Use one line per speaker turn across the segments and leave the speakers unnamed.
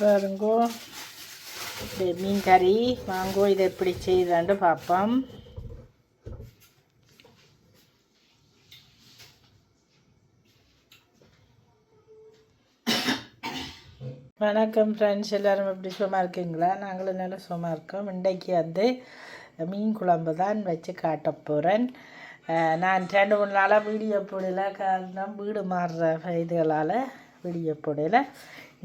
பாருங்கோ. மீன் கறி. வாங்கோ இதை எப்படி செய்யுதான்னு பார்ப்போம் வணக்கம் ஃப்ரெண்ட்ஸ் எல்லோரும் எப்படி சும்மா இருக்கீங்களா? நாங்களும் நல்லா சும்மா இருக்கோம். இன்றைக்கு வந்து மீன் குழம்பு தான் வச்சு காட்ட போகிறேன் நான் ரெண்டு மூணு நாளாக வீடியோ போடல. காரணம் வீடு மாறுற இதுகளால் வீடியோ போடல.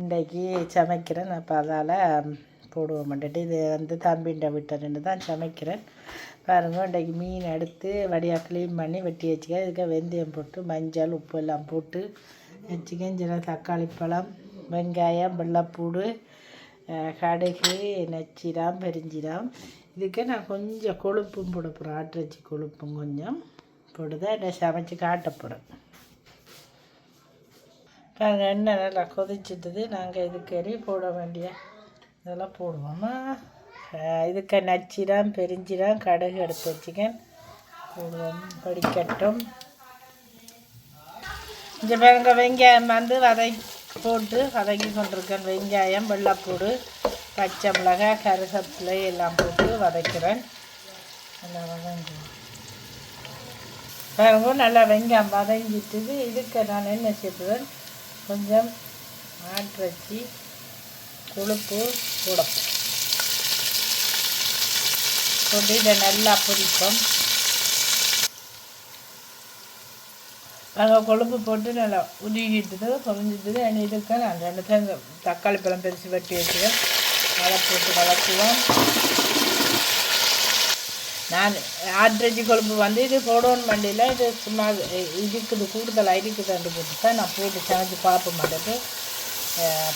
இன்றைக்கி சமைக்கிறேன். அப்போ அதால் போடுவோம் மாட்டேட்டு இது வந்து தம்பின்ற விட்டேன்னு தான் சமைக்கிறேன். பாருங்கள் இன்றைக்கி மீன் எடுத்து வடியாக க்ளீன் பண்ணி வெட்டி வச்சுக்க இதுக்கு வெந்தயம் போட்டு மஞ்சள் உப்பு எல்லாம் போட்டு வச்சுக்கேன். சில தக்காளி பழம் வெங்காயம் வெள்ளைப்பூடு கடுகு நச்சிரம் பெருஞ்சிரம். இதுக்கு நான் கொஞ்சம் கொழுப்பும் போட போகிறேன் வச்சு கொழுப்பும் கொஞ்சம் போட்டு தான் என்னை சமைச்சு காட்ட போகிறேன் நாங்கள் எண்ணெய் நல்லா கொதிச்சிட்டது. நாங்கள் இதுக்கறி போட வேண்டிய இதெல்லாம் போடுவோமா? இதுக்கு நச்சிரம் பெருஞ்சிரம் கடுகு எடுத்து வச்சுக்கேன். போடுவோம் படிக்கட்டும் இங்கே பாருங்க வெங்காயம் வந்து வதை போட்டு வதக்கி கொண்டிருக்கேன். வெங்காயம் வெள்ளைப்பூடு பச்சை மிளகாய் கருகப்பிலை எல்லாம் போட்டு வதக்கிறேன். நல்லா வதங்கி பாருங்க நல்லா வெங்காயம் வதங்கிட்டுது. இதுக்கு நான் என்ன செய்வேன் கொஞ்சம் ஆட்டிறச்சி கொழுப்பு கூடும் கொண்டு இதை நல்லா பொரிப்போம். நாங்கள் கொழுப்பு போட்டு நல்லா உருகிட்டுது பொரிஞ்சிட்டுது அண்ட் இதுக்கு நான் ரெண்டு தக்காளி பழம் பெருசு வெட்டி வச்சுக்கேன் நல்லா போட்டு வளர்க்குவோம் நான் ஆட்ரஜி கொழுப்பு வந்து இது போடணும் மண்டியில் இது சும்மா இருக்குது கூடுதலாக இருக்குதுன்னு போட்டு தான் நான் போட்டு சமைச்சு பார்ப்ப மாட்டேன்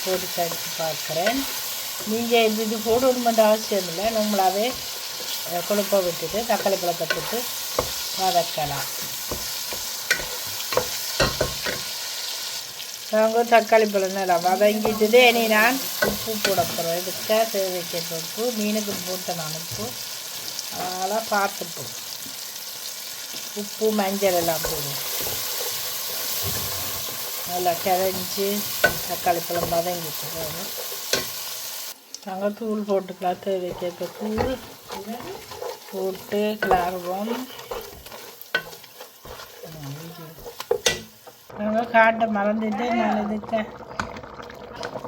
போட்டு சமைச்சு பார்க்குறேன். நீங்கள் இது இது போடணுமென்ற அவசியம் இல்லை. நம்மளாவே கொழுப்பை விட்டுட்டு தக்காளி பழத்தை போட்டு வதக்கலாம். நாங்கள் தக்காளி பழம் நல்லா வதங்கிட்டுதே இனி நான் உப்பு போட போகிறேன் இதுக்காக தேவைக்கு உப்பு மீனுக்கு போட்ட நான் உப்பு. அதெல்லாம் பார்த்துட்டு உப்பு மஞ்சள் எல்லாம் போடுவோம் நல்லா கிளஞ்சி தக்காளி பழம் வதங்கிட்டு நாங்கள் தூள் போட்டுக்கலாம் தேவைக்கேற்ற தூள் போட்டு கிளறுவோம். நாங்கள் காட்டை மறந்துட்டு நான் இதுக்கு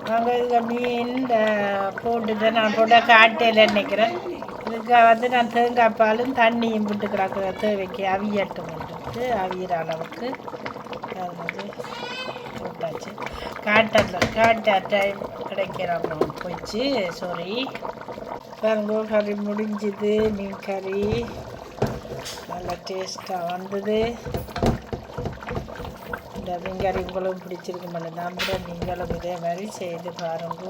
நாங்கள் இதில் மீன் இந்த போட்டுட்டு நான் போட்டால் காட்டையில் நினைக்கிறேன். இதுக்கு வந்து நான் தேங்காய் பாலும் தண்ணியும் விட்டு கிடக்குற தேவைக்கு அவியட்டும் போட்டுட்டு அவியிற அளவுக்கு அது வந்து போட்டாச்சு. காட்டில் காட்ட டைம் கிடைக்கிற போச்சு சாரி பாருங்க கறி முடிஞ்சுது. மீன் கறி நல்லா டேஸ்ட்டாக வந்தது. இந்த மீன் கறி உங்களும் பிடிச்சிருக்கும் நம்புகிறேன் நீங்களும் இதே மாதிரி செய்து பாருங்க.